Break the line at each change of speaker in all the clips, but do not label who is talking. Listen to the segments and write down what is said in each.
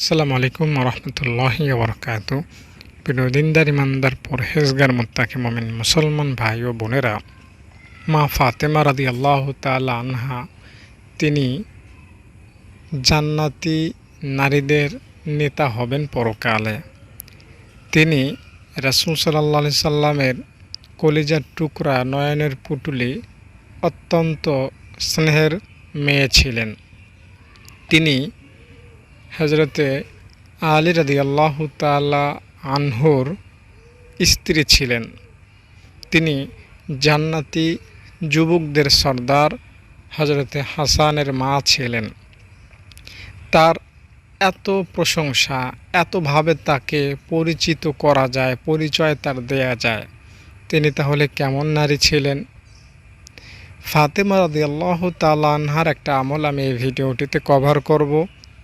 আসসালামু আলাইকুম রহমতুল্লাহি বরকাত প্রিয় দিনদার ইমানদার, পরহেজগার, মোত্তাকি মমিন, মুসলমান ভাই ও বোনেরা, মা ফাতেমা রাদি আল্লাহ তালা আনহা, তিনি জান্নাতি নারীদের নেতা হবেন পরকালে। তিনি রাসুল সাল্লাহ আলি সাল্লামের কলিজার টুকরা, নয়নের পুটুলি, অত্যন্ত স্নেহের মেয়ে ছিলেন। তিনি হজরতে আলী রাদি আল্লাহ তালা আনহুর স্ত্রী ছিলেন। তিনি জান্নাতি যুবকদের সর্দার হজরতে হাসানের মা ছিলেন। তার এত প্রশংসা এতভাবে তাকে পরিচিত করা যায়, পরিচয় তার দেয়া যায়, তিনি তাহলে কেমন নারী ছিলেন? ফাতেমা রাদি আল্লাহ তালা আনহার একটা আমল আমি এই ভিডিওটিতে কভার করব।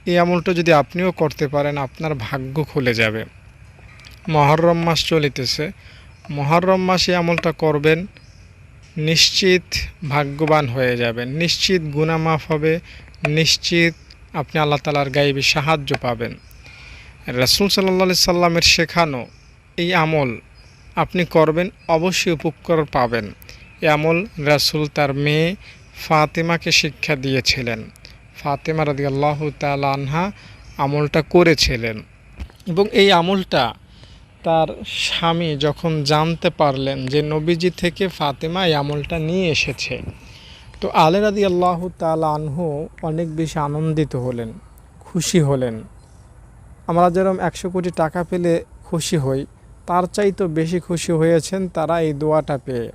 এই আমলটা যদি আপনিও করতে পারেন, আপনার ভাগ্য খুলে যাবে। মহরম মাস চলিতেছে। মহরম মাসে আমলটা করবেন, নিশ্চিত ভাগ্যবান হয়ে যাবেন। নিশ্চিত গুণামাফ হবে, নিশ্চিত আপনি আল্লাহ তালার গাইবী সাহায্য পাবেন। রাসুল সাল্লা সাল্লামের শেখানো এই আমল আপনি করবেন, অবশ্যই উপকার পাবেন। এই আমল রাসুল তার মেয়ে ফাতেমাকে শিক্ষা দিয়েছিলেন। ফাতেমা রাদি আল্লাহ তাল আনহা আমলটা করেছিলেন। এবং এই আমলটা তার স্বামী যখন জানতে পারলেন যে নবীজি থেকে ফাতেমা এই আমলটা নিয়ে এসেছে, তো আলে রাদি আল্লাহ তাল আনহু অনেক বেশি আনন্দিত হলেন, খুশি হলেন। আমরা যেরকম একশো কোটি টাকা পেলে খুশি হই, তার চাইতো বেশি খুশি হয়েছেন তারা এই দোয়াটা পেয়ে,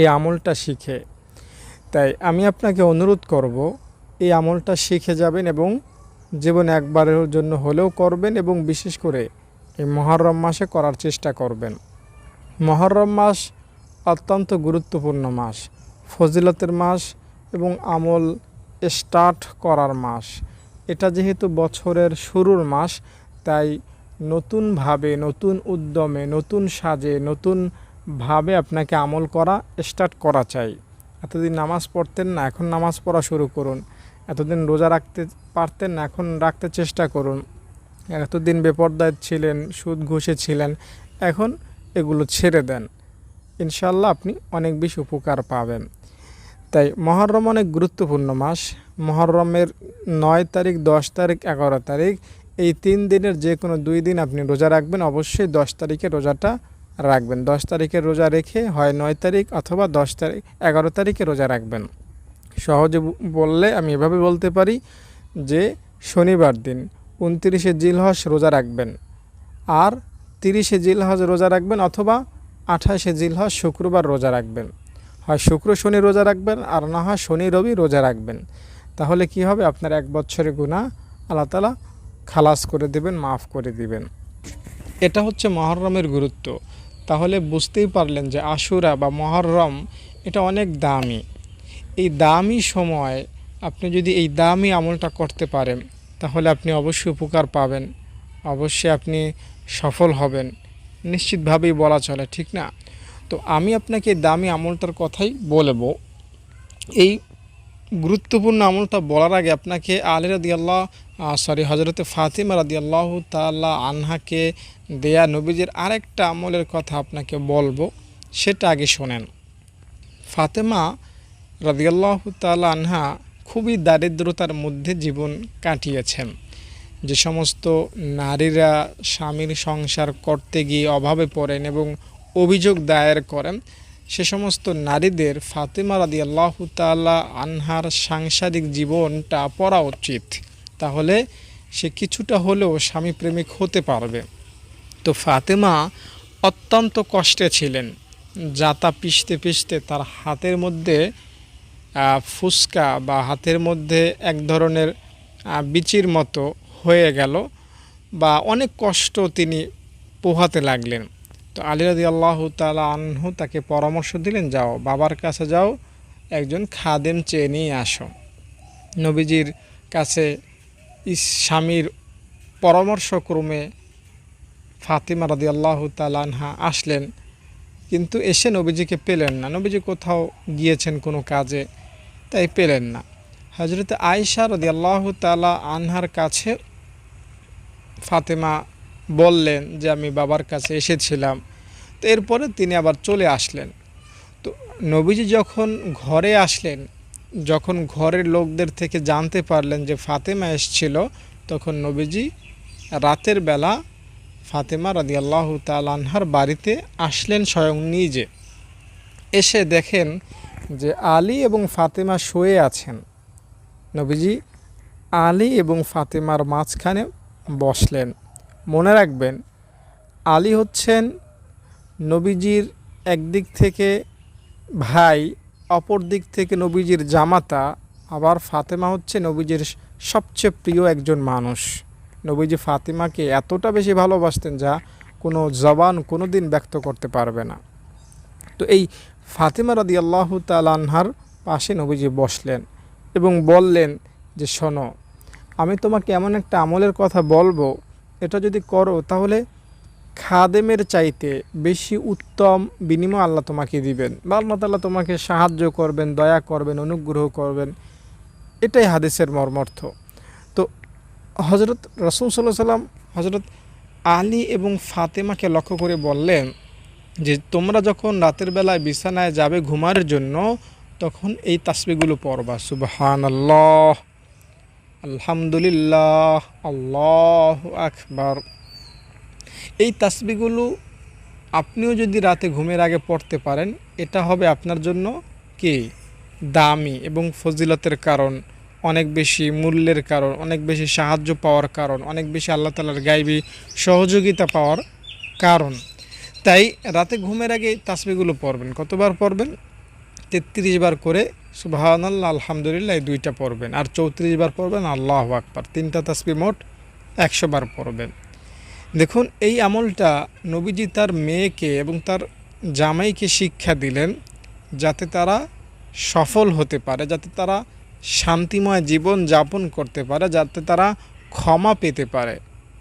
এই আমলটা শিখে। তাই আমি আপনাকে অনুরোধ করব এই আমলটা শিখে যাবেন এবং জীবনে একবারের জন্য হলেও করবেন এবং বিশেষ করে এই মহরম মাসে করার চেষ্টা করবেন। মহরম মাস অত্যন্ত গুরুত্বপূর্ণ মাস, ফজিলতের মাস এবং আমল স্টার্ট করার মাস। এটা যেহেতু বছরের শুরুর মাস, তাই নতুনভাবে, নতুন উদ্যমে, নতুন সাজে নতুনভাবে আপনাকে আমল করা, স্টার্ট করা চাই। এতদিন নামাজ পড়তেন না, এখন নামাজ পড়া শুরু করুন। এতদিন রোজা রাখতে পারতেন না, এখন রাখতে চেষ্টা করুন। এতদিন বেপর্দায় ছিলেন, সুদ ঘুষে ছিলেন, এখন এগুলো ছেড়ে দেন। ইনশাল্লাহ আপনি অনেক বেশি উপকার পাবেন। তাই মহরম অনেক গুরুত্বপূর্ণ মাস। মহরমের নয় তারিখ, দশ তারিখ, এগারো তারিখ, এই তিন দিনের যে কোনো দুই দিন আপনি রোজা রাখবেন, অবশ্যই দশ তারিখে রোজাটা রাখবেন। দশ তারিখে রোজা রেখে হয় নয় তারিখ অথবা দশ তারিখ, এগারো তারিখে রোজা রাখবেন। সহজে বললে আমি এভাবে বলতে পারি যে শনিবার দিন উনতিরিশে জিলহজ রোজা রাখবেন। আর তিরিশে জিলহজ রোজা রাখবেন অথবা আঠাশে জিলহজ শুক্রবার রোজা রাখবেন। হয় শুক্র শনি রোজা রাখবেন আর না হয় শনি রবি রোজা রাখবেন। তাহলে কি হবে? আপনার এক বছরের গুণা আল্লাহ তালা খালাস করে দেবেন, মাফ করে দিবেন। এটা হচ্ছে মহরমের গুরুত্ব। তাহলে বুঝতেই পারলেন যে আশুরা বা মহরম এটা অনেক দামি। এই দামি সময় আপনি যদি এই দামি আমলটা করতে পারেন, তাহলে আপনি অবশ্যই উপকার পাবেন। অবশ্যই আপনি সফল হবেন। নিশ্চিতভাবেই বলা চলে, ঠিক না? তো আমি আপনাকে দামি আমলটার কথাই বলব এই গুরুত্বপূর্ণ আমলটা বলার আগে আপনাকে আলী রাদি আল্লাহ সরি হজরতে ফাতিমা রাদি আল্লাহ তাল্লাহ আনহাকে দেয়া নবীজের আরেকটা আমলের কথা আপনাকে বলব, সেটা আগে শোনেন। ফাতেমা রাদিয়াল্লাহ তালা আনহা খুবই দারিদ্রতার মধ্যে জীবন কাটিয়েছেন। যে সমস্ত নারীরা স্বামীর সংসার করতে গিয়ে অভাবে পড়েন এবং অভিযোগ দায়ের করেন, সে সমস্ত নারীদের ফাতেমা রাদি আল্লাহ তাল্লাহ আনহার সাংসারিক জীবনটা পড়া উচিত। তাহলে সে কিছুটা হলেও স্বামী প্রেমিক হতে পারবে। তো ফাতেমা অত্যন্ত কষ্টে ছিলেন। যাতা পিষতে পিষতে তার হাতের মধ্যে ফুসকা বা হাতের মধ্যে এক ধরনের বিচির মতো হয়ে গেল বা অনেক কষ্ট তিনি পোহাতে লাগলেন। তো আলিরাদি আল্লাহ তালা আনহু তাকে পরামর্শ দিলেন, যাও, বাবার কাছে যাও, একজন খাদেম চেয়ে নিয়ে আসো। নবীজির কাছে স্বামীর পরামর্শক্রমে ফাতিমা রাদি আল্লাহ তালানহা আসলেন, কিন্তু এসে নবীজিকে পেলেন না। নবীজি কোথাও গিয়েছেন কোনো কাজে তাই পেলেন না। হজরত আয়সা রদি আল্লাহ তালা আনহার কাছে ফাতেমা বললেন যে, আমি বাবার কাছে এসেছিলাম। তো এরপরে তিনি আবার চলে আসলেন। তো নবীজি যখন ঘরে আসলেন, যখন ঘরের লোকদের থেকে জানতে পারলেন যে ফাতেমা এসছিল, তখন নবীজি রাতের বেলা ফাতেমা রাদিয়াল্লাহু তাআলা আনহার বাড়িতে আসলেন স্বয়ং নিজে। এসে দেখেন যে আলী এবং ফাতেমা শুয়ে আছেন। নবীজি আলী এবং ফাতেমার মাঝখানে বসলেন। মনে রাখবেন, আলী হচ্ছেন নবীজির একদিক থেকে ভাই, অপর দিক থেকে নবীজির জামাতা, আবার ফাতেমা হচ্ছে নবীজির সবচেয়ে প্রিয় একজন মানুষ। নবীজি ফাতেমাকে এতটা বেশি ভালোবাসতেন যা কোনো জবান কোনো দিন ব্যক্ত করতে পারবে না। তো এই ফাতিমা রাদি আল্লাহ তালানহার পাশে নবীজি বসলেন এবং বললেন যে, শোনো, আমি তোমাকে এমন একটা আমলের কথা বলব, এটা যদি করো তাহলে খাদেমের চাইতে বেশি উত্তম বিনিময় আল্লাহ তোমাকে দিবেন বা আল্লাহ তাল্লাহ তোমাকে সাহায্য করবেন, দয়া করবেন, অনুগ্রহ করবেন। এটাই হাদিসের মর্মর্থ। তো হজরত রসুল সাল্লাহ সাল্লাম হজরত আলী এবং ফাতেমাকে লক্ষ্য করে বললেন যে তোমরা যখন রাতের বেলায় বিছানায় যাবে ঘুমার জন্য, তখন এই তাসবিগুলো পড়বা। সুবহান আল্লাহ আলহামদুলিল্লাহ, আল্লাহ আকবার। এই তাসবিগুলো আপনিও যদি রাতে ঘুমের আগে পড়তে পারেন, এটা হবে আপনার জন্য কি? দামি এবং ফজিলতের কারণ, অনেক বেশি মূল্যের কারণ, অনেক বেশি সাহায্য পাওয়ার কারণ, অনেক বেশি আল্লাহ তালার গাইবী সহযোগিতা পাওয়ার কারণ। তাই রাতে ঘুমের আগে তাসবিগুলো পড়বেন। কতবার পড়বেন? তেত্রিশ বার করে সুবাহান আল্লাহ আলহামদুলিল্লাহ, এই দুইটা পড়বেন। আর চৌত্রিশ বার পড়বেন, আল্লাহ আকবার। তিনটা তাসবি মোট একশো বার পড়বেন। দেখুন, এই আমলটা নবীজি তার মেয়েকে এবং তার জামাইকে শিক্ষা দিলেন যাতে তারা সফল হতে পারে, যাতে তারা শান্তিময় জীবন যাপন করতে পারে, যাতে তারা ক্ষমা পেতে পারে।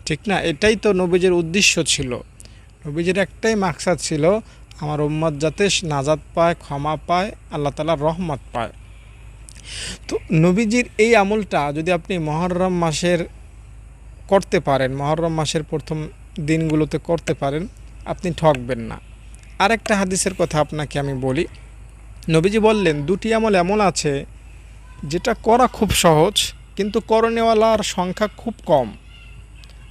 ঠিক না? এটাই তো নবীজের উদ্দেশ্য ছিল। নবীজির একটাই মাকসাদ ছিল, আমার উম্মত যাতে নাজাদ পায়, ক্ষমা পায়, আল্লাহ তালার রহমত পায়। তো নবীজির এই আমলটা যদি আপনি মহরম মাসের করতে পারেন, মহরম মাসের প্রথম দিনগুলোতে করতে পারেন, আপনি ঠকবেন না। আরেকটা হাদিসের কথা আপনাকে আমি বলি। নবীজি বললেন, দুটি আমল এমন আছে, যেটা করা খুব সহজ, কিন্তু করণেওয়ালার সংখ্যা খুব কম।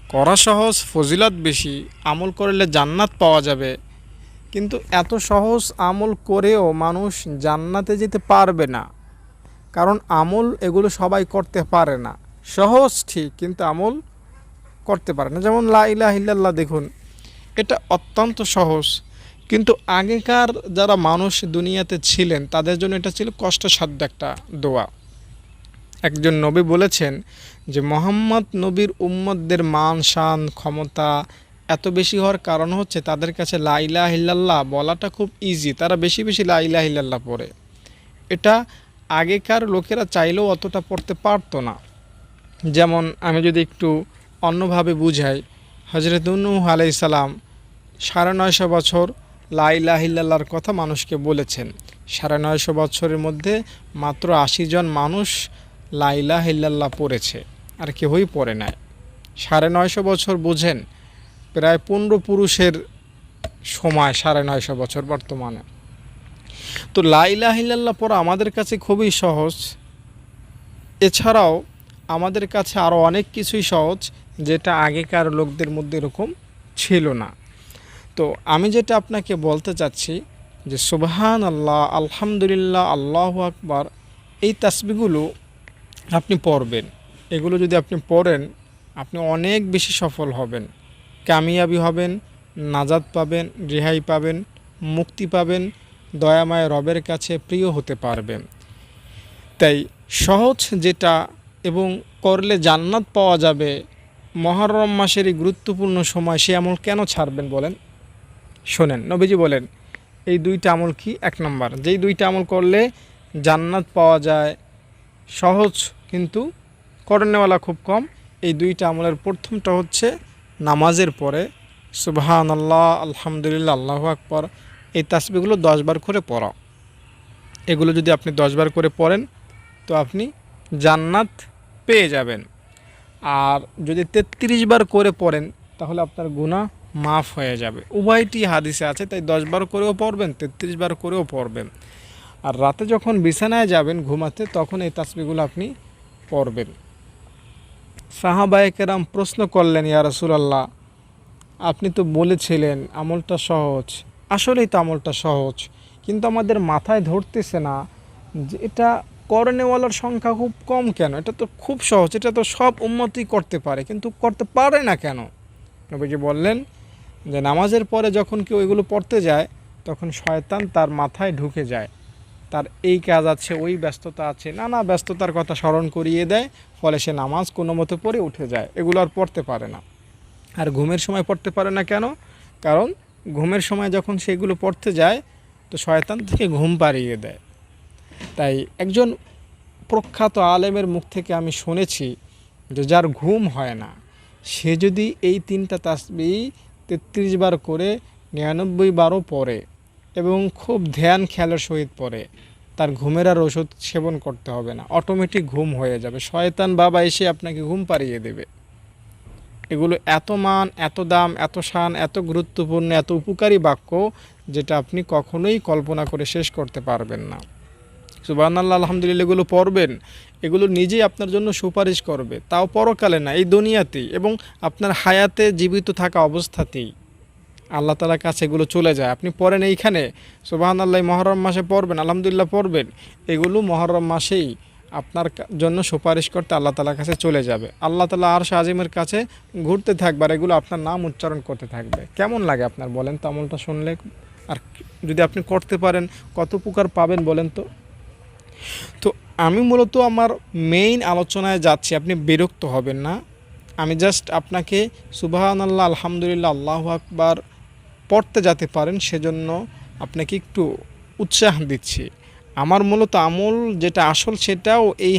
করা সহজ, ফজিলত বেশি, আমল করলে জান্নাত পাওয়া যাবে। কিন্তু এত সহজ আমল করেও মানুষ জান্নাতে যেতে পারবে না। কারণ আমল এগুলো সবাই করতে পারে না। সহজ ঠিক, কিন্তু আমল করতে পারে না। যেমন লা ইলাহা ইল্লাল্লাহ দেখুন, এটা অত্যন্ত সহজ। কিন্তু আগেকার যারা মানুষ দুনিয়াতে ছিলেন, তাদের জন্য এটা ছিল কষ্টসাধ্য একটা দোয়া। একজন নবী বলেছেন যে মোহাম্মদ নবীর উম্মতদের মান, শান, ক্ষমতা এত বেশি হওয়ার কারণ হচ্ছে তাদের কাছে লাইলা হিল্লাল্লাহ বলাটা খুব ইজি তারা বেশি বেশি লাইলা হিল্লাল্লাহ পড়ে। এটা আগেকার লোকেরা চাইলেও অতটা পড়তে পারতো না। যেমন আমি যদি একটু অন্যভাবে বুঝাই হজরত নূহ আলাইসালাম সাড়ে নয়শো বছর লাইলা হিল্লাল্লাহর কথা মানুষকে বলেছেন। সাড়ে নয়শো বছরের মধ্যে মাত্র আশি জন মানুষ লাইলা হিল্লাল্লাহ পড়েছে। আর কেউই পড়ে নাই। সাড়ে নয়শো বছর বোঝেন, প্রায় পনেরো পুরুষের সময় সাড়ে নয়শো বছর বর্তমানে। তো লাইলা হিল্লাল্লাহ পড়া আমাদের কাছে খুবই সহজ। এছাড়াও আমাদের কাছে আরও অনেক কিছুই সহজ, যেটা আগেকার লোকদের মধ্যে এরকম ছিল না। তো আমি যেটা আপনাকে বলতে চাচ্ছি যে সুবহান আল্লাহ আলহামদুলিল্লাহ, আল্লাহ আকবার, এই তাসবিগুলো আপনি পড়বেন। এগুলো যদি আপনি পড়েন, আপনি অনেক বেশি সফল হবেন। কামিয়াবি হবেন নাজাদ পাবেন, রেহাই পাবেন, মুক্তি পাবেন, দয়াময় রবের কাছে প্রিয় হতে পারবেন। তাই সহজ যেটা এবং করলে জান্নাত পাওয়া যাবে, মহরম মাসের এই গুরুত্বপূর্ণ সময় সে আমল কেন ছাড়বেন বলেন? শোনেন, নবীজি বলেন, এই দুইটা আমল কি? এক নম্বর, যেই দুইটা আমল করলে জান্নাত পাওয়া যায় সহজ কিন্তু করণেওয়ালা খুব কম। এই দুইটা আমলের প্রথমটা হচ্ছে নামাজের পরে সুবহান আল্লাহ আলহামদুলিল্লাহ, আল্লাহ আকবর, এই তাসবিগুলো দশবার করে পড়া এগুলো যদি আপনি দশবার করে পড়েন, তো আপনি জান্নাত পেয়ে যাবেন। আর যদি তেত্রিশ বার করে পড়েন, তাহলে আপনার গুণা মাফ হয়ে যাবে। উভয়টি হাদিসে আছে, তাই দশ বার করেও পড়বেন, তেত্রিশ বার করেও পড়বেন। আর রাতে যখন বিছানায় যাবেন ঘুমাতে, তখন এই তাসবিগুলো আপনি পড়বেন। সাহাবায়কেরাম প্রশ্ন করলেন, ইয়া রাসূলুল্লাহ, আপনি তো বলেছিলেন আমলটা সহজ। আসলেই তো আমলটা সহজ, কিন্তু আমাদের মাথায় ধরতেছে না যে এটা করণেওয়ালার সংখ্যা খুব কম কেন? এটা তো খুব সহজ, এটা তো সব উন্নতি করতে পারে, কিন্তু করতে পারে না কেন? নবীজি বললেন যে, নামাজের পরে যখন কেউ এগুলো পড়তে যায়, তখন শয়তান তার মাথায় ঢুকে যায়। তার এই কাজ আছে, ওই ব্যস্ততা আছে, নানা ব্যস্ততার কথা স্মরণ করিয়ে দেয়, ফলে সে নামাজ কোনো মতো পড়ে উঠে যায়। এগুলো আর পড়তে পারে না। আর ঘুমের সময় পড়তে পারে না কেন? কারণ ঘুমের সময় যখন সেগুলো পড়তে যায়, তো শয়তান থেকে ঘুম পাড়িয়ে দেয়। তাই একজন প্রখ্যাত আলেমের মুখ থেকে আমি শুনেছি যে যার ঘুম হয় না, সে যদি এই তিনটা তাসবি তেত্রিশ বার করে নিরানব্বই বারও পড়ে এবং খুব ধ্যান খেয়ালের সহিত পড়ে। তার ঘুমের আর ওষুধ সেবন করতে হবে না। অটোমেটিক ঘুম হয়ে যাবে। শয়তান বাবা এসে আপনাকে ঘুম পাড়িয়ে দেবে। এগুলো এত মান, এত দাম, এত শান, এত গুরুত্বপূর্ণ, এত উপকারী বাক্য যেটা আপনি কখনোই কল্পনা করে শেষ করতে পারবেন না। সুবাহ আল্লাহ আলহামদুলিল্লাহ, এগুলো পড়বেন। এগুলো নিজেই আপনার জন্য সুপারিশ করবে। তাও পরকালে না, এই দুনিয়াতেই। এবং আপনার হায়াতে জীবিত থাকা অবস্থাতেই। আল্লাহ তালার কাছে এগুলো চলে যায়। আপনি পড়েন এইখানে সুবাহান আল্লাহ মহরম মাসে পড়বেন, আলহামদুলিল্লাহ পড়বেন। এগুলো মহরম মাসেই আপনার জন্য সুপারিশ করতে আল্লাহ তালার কাছে চলে যাবে। আল্লাহ তালা আর আজিমের কাছে ঘুরতে থাকবে আর এগুলো আপনার নাম উচ্চারণ করতে থাকবে। কেমন লাগে আপনার বলেন তো আমলটা শুনলে? আর যদি আপনি করতে পারেন, কত উপকার পাবেন বলেন তো? তো আমি মূলত আমার মেইন আলোচনায় যাচ্ছি, আপনি বিরক্ত হবেন না। আমি জাস্ট আপনাকে সুবাহান আল্লাহ আলহামদুলিল্লাহ, আল্লাহ আকবার পড়তে যেতে পারেন, সেজন্য আপনাকে একটু উৎসাহ দিচ্ছি। আমার মূলত আমল যেটা আসল সেটাও এই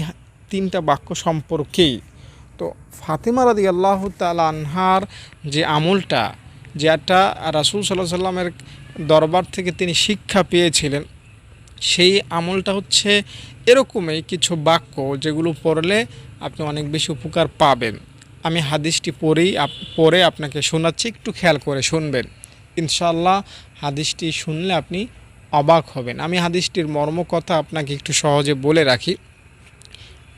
তিনটা বাক্য সম্পর্কেই। তো ফাতেমা রাদি আল্লাহ তাল আনহার যে আমলটা, যেটা রাসুল সাল্লাহ সাল্লামের দরবার থেকে তিনি শিক্ষা পেয়েছিলেন, সেই আমলটা হচ্ছে এরকমই কিছু বাক্য যেগুলো পড়লে আপনি অনেক বেশি উপকার পাবেন। আমি হাদিসটি পড়েই পড়ে আপনাকে শোনাচ্ছি, একটু খেয়াল করে শুনবেন। ইনশাল্লাহ হাদিসটি শুনলে আপনি অবাক হবেন। আমি হাদিসটির মর্ম কথা আপনাকে একটু সহজে বলে রাখি।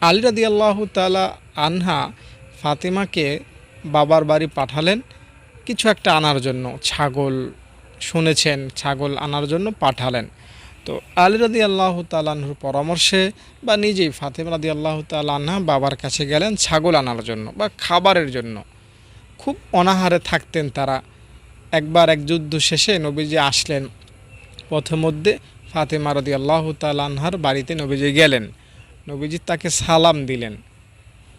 আলী রাদি আল্লাহ তালা আনহা ফাতেমাকে বাবার বাড়ি পাঠালেন। কিছু একটা আনার জন্য, ছাগল শুনেছেন, ছাগল আনার জন্য পাঠালেন। তো আলী রাদি আল্লাহ তালাহুর পরামর্শে বা নিজেই ফাতেমা রাদি আল্লাহ তালাহা বাবার কাছে গেলেন ছাগল আনার জন্য বা খাবারের জন্য। খুব অনাহারে থাকতেন তারা। একবার এক যুদ্ধ শেষে নবীজি আসলেন। পথে মধ্যে ফাতেমা রাদি আল্লাহ তালাহার বাড়িতে নবীজি গেলেন। নবীজি তাকে সালাম দিলেন।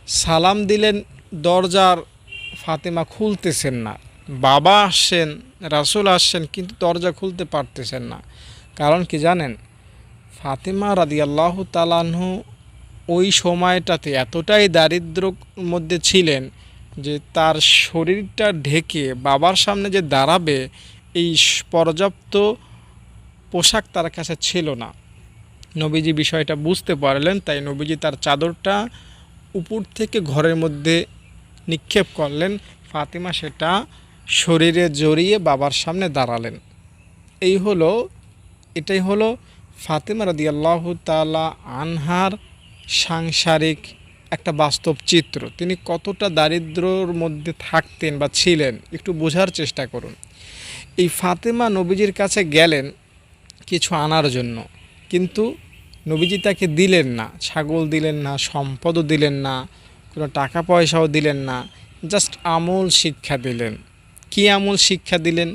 সালাম দিলেন, দরজার ফাতেমা খুলতেছেন না। বাবা আসছেন, রাসুল আসছেন, কিন্তু দরজা খুলতে পারতেছেন না। কারণ কি জানেন? ফাতেমা রাদিয়াল্লাহ তালাহ ওই সময়টাতে এতটাই দারিদ্র্যর মধ্যে ছিলেন যে তার শরীরটা ঢেকে বাবার সামনে যে দাঁড়াবে, এই পর্যাপ্ত পোশাক তার কাছে ছিল না। নবীজি বিষয়টা বুঝতে পারলেন, তাই নবীজি তার চাদরটা উপর থেকে ঘরের মধ্যে নিক্ষেপ করলেন। ফাতিমা সেটা শরীরে জড়িয়ে বাবার সামনে দাঁড়ালেন। এই হলো, এটাই হলো ফাতেমা রাদিয়াল্লাহ তালা আনহার সাংসারিক একটা বাস্তব চিত্র। তিনি কতটা দারিদ্র্যর মধ্যে থাকতেন বা ছিলেন, একটু বোঝার চেষ্টা করুন। এই ফাতেমা নবীজির কাছে গেলেন কিছু আনার জন্য। কিন্তু নবীজি তাকে দিলেন না। ছাগল দিলেন না, সম্পদও দিলেন না, কোনো টাকা পয়সাও দিলেন না, জাস্ট আমল শিক্ষা দিলেন। কি আমল শিক্ষা দিলেন?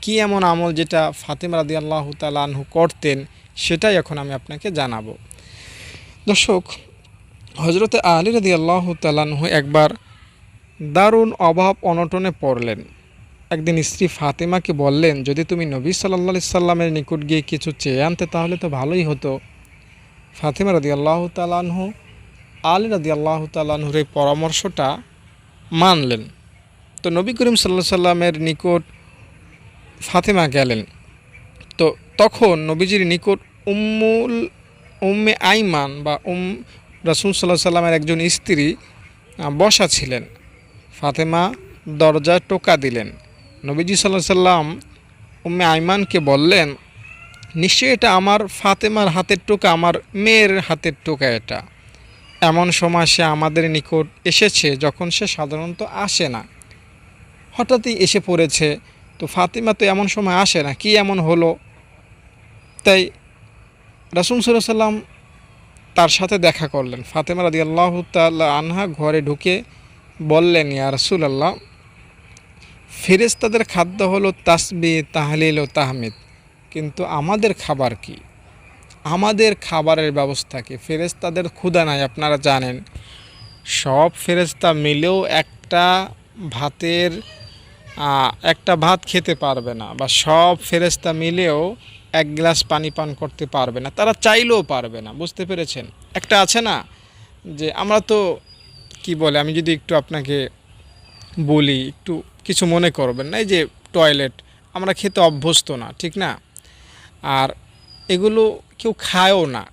কি এমন আমল যেটা ফাতেমা রাদি আল্লাহ তালাহু করতেন, সেটাই এখন আমি আপনাকে জানাব। দর্শক হজরতে আলী রাদি আল্লাহ তালাহু একবার দারুণ অভাব অনটনে পড়লেন। একদিন স্ত্রী ফাতেমাকে বললেন, যদি তুমি নবী সাল্লা সাল্লামের নিকট গিয়ে কিছু চেয়ে আনতে, তাহলে তো ভালোই হতো। ফাতেমা রাদি আল্লাহ তালাহু আলী রাদি আল্লাহ তালাহুর এই পরামর্শটা মানলেন। তো নবী করিম সাল্লাহ সাল্লামের নিকট ফাতেমা গেলেন। তো তখন নবীজির নিকট উম্মুল, উম্মে আইমান বা উম রাসুল সাল্লাহ সাল্লামের একজন স্ত্রী বসা ছিলেন। ফাতেমা দরজায় টোকা দিলেন। নবীজি সাল্লাহ সাল্লাম উম্মে আইমানকে বললেন, নিশ্চয়ই এটা আমার ফাতেমার হাতের টোকা, আমার মেয়ের হাতের টোকা এটা। এমন সময় সে আমাদের নিকট এসেছে, যখন সে সাধারণত আসে না। হঠাৎই এসে পড়েছে, তো ফাতেমা তো এমন সময় আসে না, কি এমন হলো? তাই রাসুল সাল্লাহ সাল্লাম তার সাথে দেখা করলেন। ফাতেমা রাদি আল্লাহ আনহা ঘরে ঢুকে বললেন, ইয়া রাসুল আল্লাহ ফেরেস্তাদের খাদ্য হলো তাসবি তাহলিল ও তাহমিদ। কিন্তু আমাদের খাবার কি? আমাদের খাবারের ব্যবস্থা কি? ফেরেস্তাদের ক্ষুধা নাই, আপনারা জানেন। সব ফেরেস্তা মিলেও একটা ভাতের একটা ভাত খেতে পারবে না। বা সব ফেরেস্তা মিলেও এক গ্লাস পানি পান করতে পারবে না, তারা চাইলেও পারবে না, বুঝতে পেরেছেন? একটা আছে না, যে আমরা তো কি বলে, আমি যদি একটু আপনাকে বলি, একটু কিছু মনে করবেন না, এই যে টয়লেট, আমরা খেতে অভ্যস্ত না, ঠিক না? আর এগুলো কেউ খায়ও না,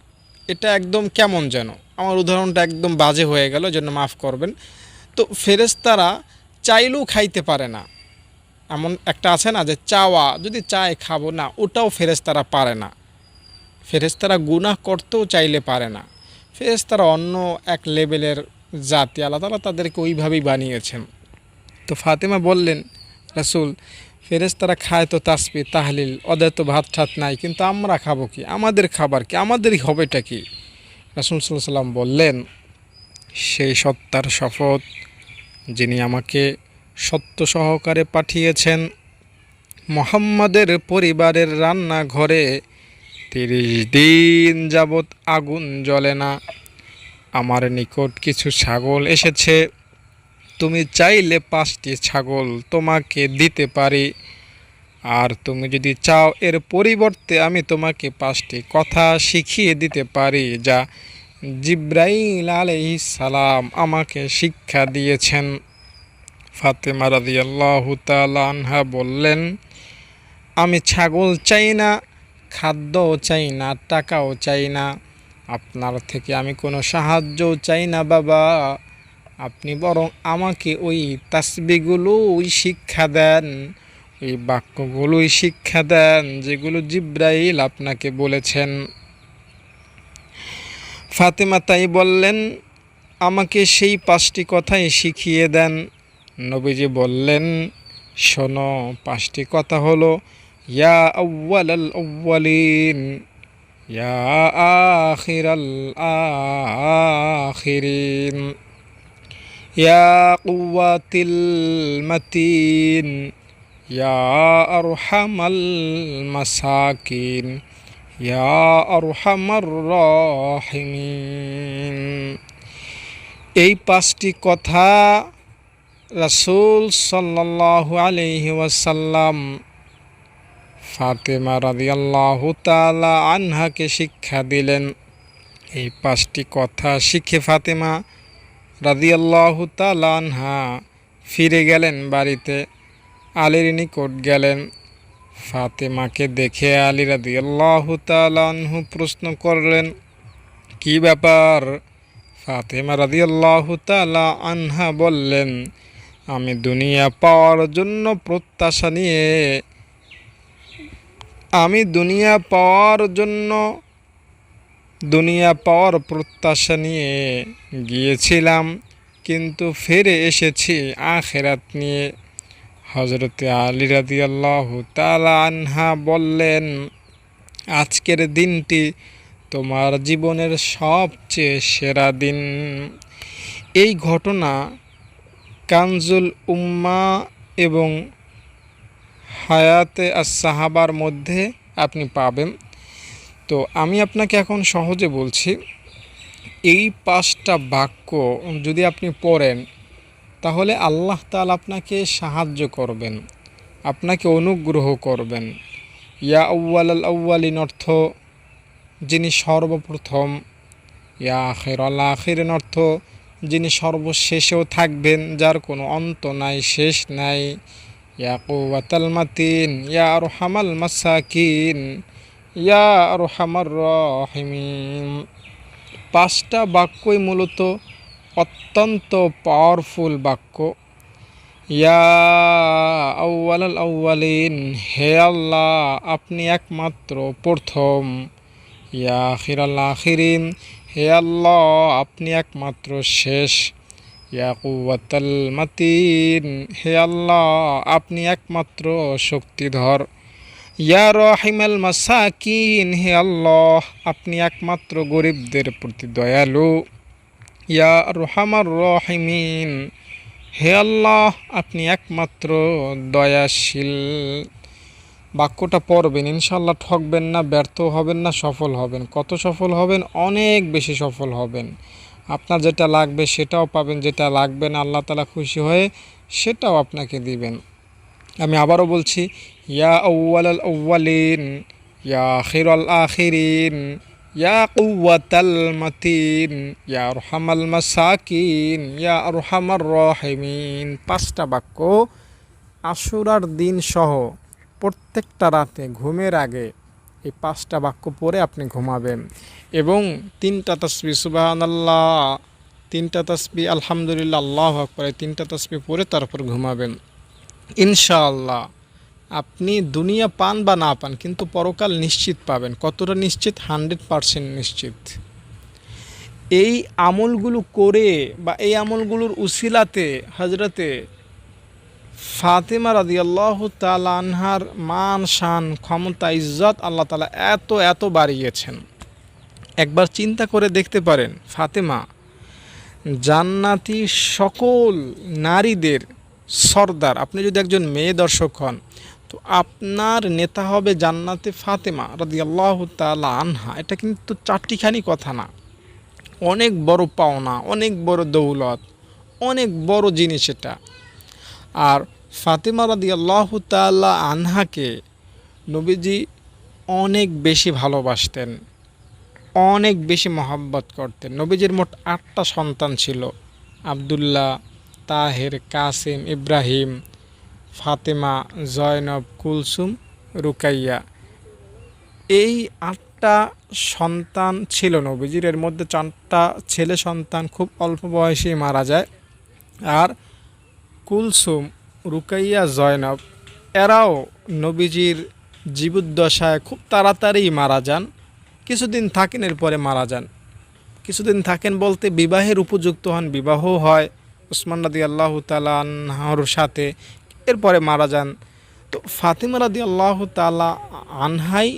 এটা একদম কেমন যেন? আমার উদাহরণটা একদম বাজে হয়ে গেল, জন্য মাফ করবেন। তো ফেরেস্তারা চাইলেও খাইতে পারে না এমন একটা আছে না যে চাওয়া, যদি চায় খাব, না, ওটাও ফেরেস্তারা পারে না। ফেরেস্তারা গুনাহ করতেও চাইলে পারে না। ফেরেস্তারা অন্য এক লেভেলের জাতি, আল্লাহ তালা তাদেরকে ওইভাবেই বানিয়েছেন। তো ফাতেমা বললেন, রাসুল ফেরেস্তারা খায় তো তাসবি তাহলিল ওদের তো ভাত ঠাত নাই, কিন্তু আমরা খাব কি? আমাদের খাবার কি? আমাদেরই হবেটা কি? রাসুল সাল্লাম বললেন, সেই সত্তার শপথ যিনি আমাকে সত্য সহকারে পাঠিয়েছেন মোহাম্মদের পরিবারের রান্নাঘরে। তিরিশ দিন যাবৎ আগুন জ্বলে না। আমার নিকট কিছু ছাগল এসেছে। তুমি চাইলে পাঁচটি ছাগল তোমাকে দিতে পারি। আর তুমি যদি চাও, এর পরিবর্তে আমি তোমাকে পাঁচটি কথা শিখিয়ে দিতে পারি, যা জিব্রাইল আলাইহিস সালাম আমাকে শিক্ষা দিয়েছেন। ফাতেমা রাদিয়াল্লাহু তাআলা আনহা বললেন, আমি ছাগল চাই না, খাদ্যও চাই না, টাকাও চাই না। আপনার থেকে আমি কোনো সাহায্যও চাই না, বাবা। আপনি বরং আমাকে ওই তাসবিগুলোই শিক্ষা দেন, ওই বাক্যগুলোই শিক্ষা দেন, যেগুলো জিব্রাইল আপনাকে বলেছেন। ফাতেমা তাই বললেন, আমাকে সেই পাঁচটি কথাই শিখিয়ে দেন। নবীজি বললেন, শোনো, পাঁচটি কথা হলো, ইয়া আউ্বাল আল আউ্বালিন ইয়া আখির আল আখিরিন, ইয়া কুওয়াতিল মাতিন, ইয়া আরহামাল মাসাকিন, ইয়া আরহামার রাহিমিন। এই পাঁচটি কথা রাসূল সাল্লাল্লাহু আলাইহি ওয়াসাল্লাম ফাতেমা রাদিয়াল্লাহু তাআলা আনহাকে শিক্ষা দিলেন। এই পাঁচটি কথা শিখে ফাতেমা রাদিয়াল্লাহু তাআলা আনহা ফিরে গেলেন বাড়িতে, আলীর নিকট গেলেন। ফাতেমাকে দেখে আলী রাদিয়াল্লাহু তাআলা আনহু প্রশ্ন করলেন, কি ব্যাপার? ফাতেমা রাদিয়াল্লাহু তাআলা আনহা বললেন আমি দুনিয়া পাওয়ার জন্য প্রত্যাশা নিয়ে, আমি দুনিয়া পাওয়ার জন্য, দুনিয়া পাওয়ার প্রত্যাশা নিয়ে গিয়েছিলাম, কিন্তু ফিরে এসেছি আখেরাত নিয়ে। হজরতে আলী রাদিয়াল্লাহু তাআলা আনহা বললেন, আজকের দিনটি তোমার জীবনের সবচেয়ে সেরা দিন। এই ঘটনা কানজুল উম্মা এবং হায়াতে সাহাবার মধ্যে আপনি পাবেন। তো আমি আপনাকে এখন সহজে বলছি, এই পাঁচটা বাক্য যদি আপনি পড়েন, তাহলে আল্লাহ তাআলা আপনাকে সাহায্য করবেন, আপনাকে অনুগ্রহ করবেন। ইয়া আউ্বাল আল আউ্বালিন অর্থ, যিনি সর্বপ্রথম। ইয়া আখের আল আখিরিন অর্থ যিনি সর্বশেষেও থাকবেন, যার কোনো অন্ত নাই, শেষ নাই। ইয়া কুওয়াতাল মাতিন, ইয়া আরহামাল মাসাকিন, ইয়া আরহামার রহিমিন। পাঁচটা বাক্যই মূলত অত্যন্ত পাওয়ারফুল বাক্য। ইয়া আউ্বাল আউ্বালিন হে আল্লাহ, আপনি একমাত্র প্রথম। ইয়া আখিরাল আখিরিন হে আল্লাহ, আপনি একমাত্র শেষ। ইয়া কুয়াতাল মাতিন। হে আল্লাহ, আপনি একমাত্র শক্তিধর। ইয়া রহিমাল মাসাকিন। হে আল্লাহ, আপনি একমাত্র গরিবদের প্রতি দয়ালু। ইয়া রহমার রহিমিন। হে আল্লাহ, আপনি একমাত্র দয়াশীল। বাক্যটা পড়বেন, ইনশাল্লাহ ঠকবেন না, ব্যর্থ হবেন না, সফল হবেন। কত সফল হবেন? অনেক বেশি সফল হবেন। আপনার যেটা লাগবে সেটাও পাবেন, যেটা লাগবে না, আল্লাহ তালা খুশি হয়ে সেটাও আপনাকে দিবেন। আমি আবারও বলছি, ইয়া আউ্বাল আল আউ্বালিন ইয়া আখির আল আখিরিন, ইয়া কুয়াতাল মাতিন, ইয়া রহমাল মাসাকিন, ইয়া রহমার রহিমিন। পাঁচটা বাক্য, আশুরার দিন সহ প্রত্যেকটা রাতে ঘুমের আগে এই পাঁচটা বাক্য পড়ে আপনি ঘুমাবেন। এবং তিনটা তসবি সুবাহান আল্লাহ তিনটা তসবি, আলহামদুলিল্লাহ, আল্লাহ এই তিনটা তসবি পরে তারপর ঘুমাবেন। ইনশাআল্লাহ, আপনি দুনিয়া পান বা না পান, কিন্তু পরকাল নিশ্চিত পাবেন। কতটা নিশ্চিত? হান্ড্রেড পারসেন্ট নিশ্চিত। এই আমলগুলো করে বা এই আমলগুলোর উসিলাতে হজরতে ফাতেমা রাদিয়াল্লাহ তালা আনহার মান, শান, ক্ষমতা, ইজ্জত আল্লাহ তালা এত এত বাড়িয়েছেন। একবার চিন্তা করে দেখতে পারেন, ফাতেমা জান্নাতি সকল নারীদের সর্দার। আপনি যদি একজন মেয়ে দর্শক হন, তো আপনার নেতা হবে জান্নাতে ফাতেমা রাদিয়াল্লাহ তালা আনহা। এটা কিন্তু চারটিখানি কথা না। অনেক বড় পাওনা, অনেক বড় দৌলত, অনেক বড় জিনিস এটা। আর ফাতেমা রাদি আল্লাহ তাল্লাহ আনহাকে নবীজি অনেক বেশি ভালোবাসতেন, অনেক বেশি মহাব্বত করতেন। নবীজির মোট আটটা সন্তান ছিল, আবদুল্লাহ, তাহের, কাসিম, ইব্রাহিম, ফাতেমা, জয়নব, কুলসুম, রুকাইয়া। এই আটটা সন্তান ছিল নবীজির। এর মধ্যে চারটা ছেলে সন্তান খুব অল্প বয়সে মারা যায়। আর কুলসুম, রুকাইয়া, জয়নব, এরাও নবীজির জীবদ্দশায় খুব তাড়াতাড়ি মারা যান। কিছুদিন থাকেন এরপরে মারা যান। কিছুদিন থাকেন বলতে বিবাহের উপযুক্ত হন বিবাহ হয়। উসমান রাদি আল্লাহ তালাহর সাথে এরপরে মারা যান। তো ফাতিমা রাদি আল্লাহ তালা আনহাই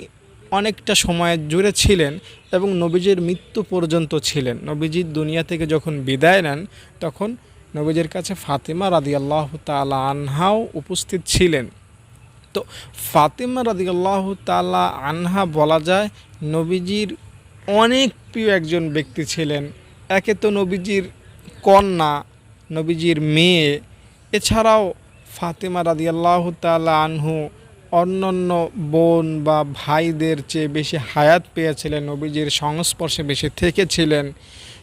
অনেকটা সময় জুড়ে ছিলেন এবং নবীজির মৃত্যু পর্যন্ত ছিলেন। নবীজির দুনিয়া থেকে যখন বিদায় নেন, তখন নবীজির কাছে ফাতিমা রাদি আল্লাহ তালা আনহাও উপস্থিত ছিলেন। তো ফাতিমা রাদি আল্লাহ তালা আনহা বলা যায় নবীজির অনেক প্রিয় একজন ব্যক্তি ছিলেন। একে তো নবীজির কন্যা, নবীজির মেয়ে। এছাড়াও ফাতেমা রাদি আল্লাহ তালা আনহু অন্যান্য বোন বা ভাইদের চেয়ে বেশি হায়াত পেয়েছিলেন, নবীজির সংস্পর্শে বেশি থেকেছিলেন।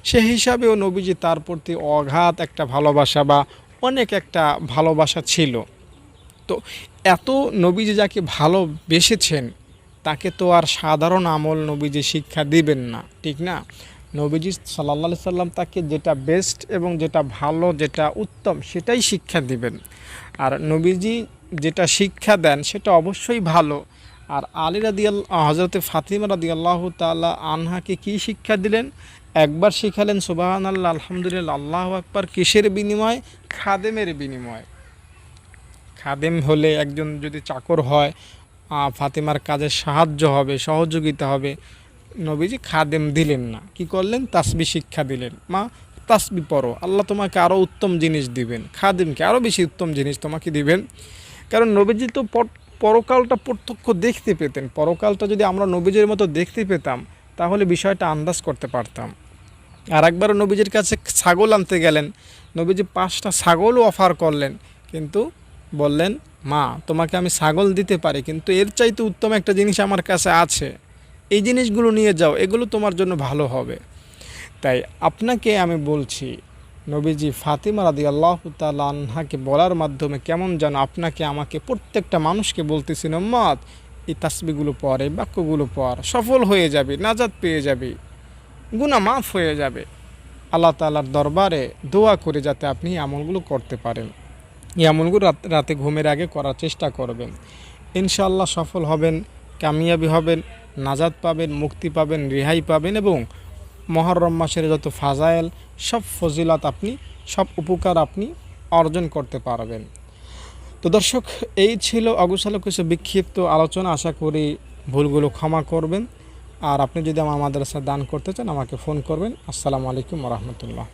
সে হিসাবেও নবীজি তার প্রতি অগাধ একটা ভালোবাসা বা অনেক একটা ভালোবাসা ছিল। তো এত নবীজি যাকে ভালোবেসেছেন, তাকে তো আর সাধারণ আমল নবীজি শিক্ষা দিবেন না, ঠিক না? নবীজি সাল্লা সাল্লাম তাকে যেটা বেস্ট এবং যেটা ভালো, যেটা উত্তম সেটাই শিক্ষা দিবেন। আর নবীজি যেটা শিক্ষা দেন সেটা অবশ্যই ভালো। আর আলী রাদিয়াল হজরতে ফাতিমা রাদি আল্লাহ তাল্লাহ আনহাকে কি শিক্ষা দিলেন? একবার শিখালেন সুবাহান আল্লাহ আলহামদুলিল্লাহ, আল্লাহ আকবর, কিসের বিনিময়? খাদেমের বিনিময়। খাদেম হলে একজন যদি চাকর হয় ফাতেমার কাজে সাহায্য হবে, সহযোগিতা হবে, নবীজি খাদেম দিলেন না। কি করলেন? তাসবি শিক্ষা দিলেন। মা, তাসবি পড়ো, আল্লাহ তোমাকে আরও উত্তম জিনিস দিবেন। খাদেমকে আরও বেশি উত্তম জিনিস তোমাকে দিবেন। কারণ নবীজি তো পরকালটা প্রত্যক্ষ দেখতে পেতেন। পরকালটা যদি আমরা নবীজির মতো দেখতে পেতাম, তাহলে বিষয়টা আন্দাজ করতে পারতাম। আর একবারও নবীজির কাছে ছাগল আনতে গেলেন। নবীজি পাঁচটা ছাগলও অফার করলেন। কিন্তু বললেন, মা, তোমাকে আমি ছাগল দিতে পারি, কিন্তু এর চাইতে উত্তম একটা জিনিস আমার কাছে আছে। এই জিনিসগুলো নিয়ে যাও, এগুলো তোমার জন্য ভালো হবে। তাই আপনাকে আমি বলছি, নবীজি ফাতিমা রাদি আল্লাহ তালহাকে বলার মাধ্যমে কেমন যেন আপনাকে, আমাকে প্রত্যেকটা মানুষকে বলতেছি মত এই তাসবিগুলো পর এই বাক্যগুলো পর সফল হয়ে যাবে নাজাদ পেয়ে যাবে। গুণা মাফ হয়ে যাবে। আল্লাহ তালার দরবারে দোয়া করে যাতে আপনি আমলগুলো করতে পারেন। এই আমলগুলো রাতে ঘুমের আগে করার চেষ্টা করবেন। ইনশাআল্লাহ সফল হবেন, কামিয়াবি হবেন নাজাদ পাবেন, মুক্তি পাবেন, রেহাই পাবেন এবং মহরম মাসের যত ফাজাইল সব ফজিলত আপনি, সব উপকার আপনি অর্জন করতে পারবেন। তো দর্শক, এই ছিল অগুসালো কিছু বিক্ষিপ্ত আলোচনা। আশা করি ভুলগুলো ক্ষমা করবেন। আর আপনি যদি আমার মাদ্রাসা দান করতে চান আমাকে ফোন করবেন। আসসালামু আলাইকুম রহমতুল্লাহ।